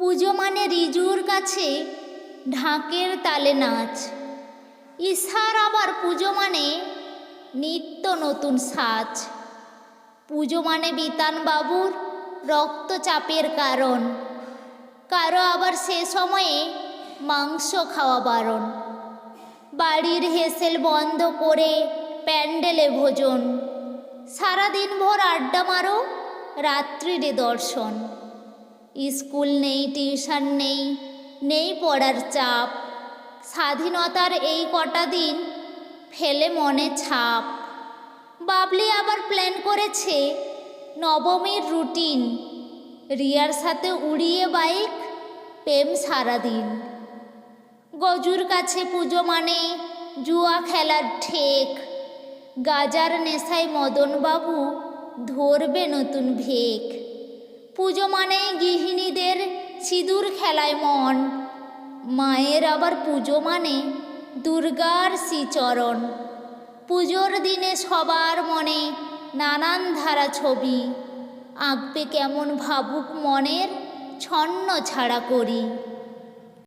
পুজো মানে রিজুর কাছে ঢাকের তালে নাচ। ইশার আবার পুজো মানে নিত্য নতুন সাজ। পুজো মানে বিতান বাবুর রক্তচাপের কারণ। কারও আবার সে সময়ে মাংস খাওয়া বারণ। বাড়ির হেসেল বন্ধ করে প্যান্ডেলে ভোজন। সারাদিন ভোর আড্ডা মারো রাত্রিরে দর্শন। স্কুল নেই, টিউশন নেই নেই পড়ার চাপ। স্বাধীনতার এই কটা দিন ফেলে মনে ছাপ। বাবলি আবার প্ল্যান করেছে নবমীর রুটিন রিয়ার সাথে উড়িয়ে বাইক প্রেম সারাদিন। গজুর কাছে পুজো মানে জুয়া খেলার ঠেক। গাজার নেশায় মদনবাবু ধরবে নতুন ভেক। পুজো মানে গৃহিণীদের সিঁদুর খেলায় মন। মায়ের আবার পুজো মানে দুর্গার শ্রীচরণ। পুজোর দিনে সবার মনে নানান ধারা ছবি। আঁকবে কেমন ভাবুক মনের ছন্ন ছাড়া করি।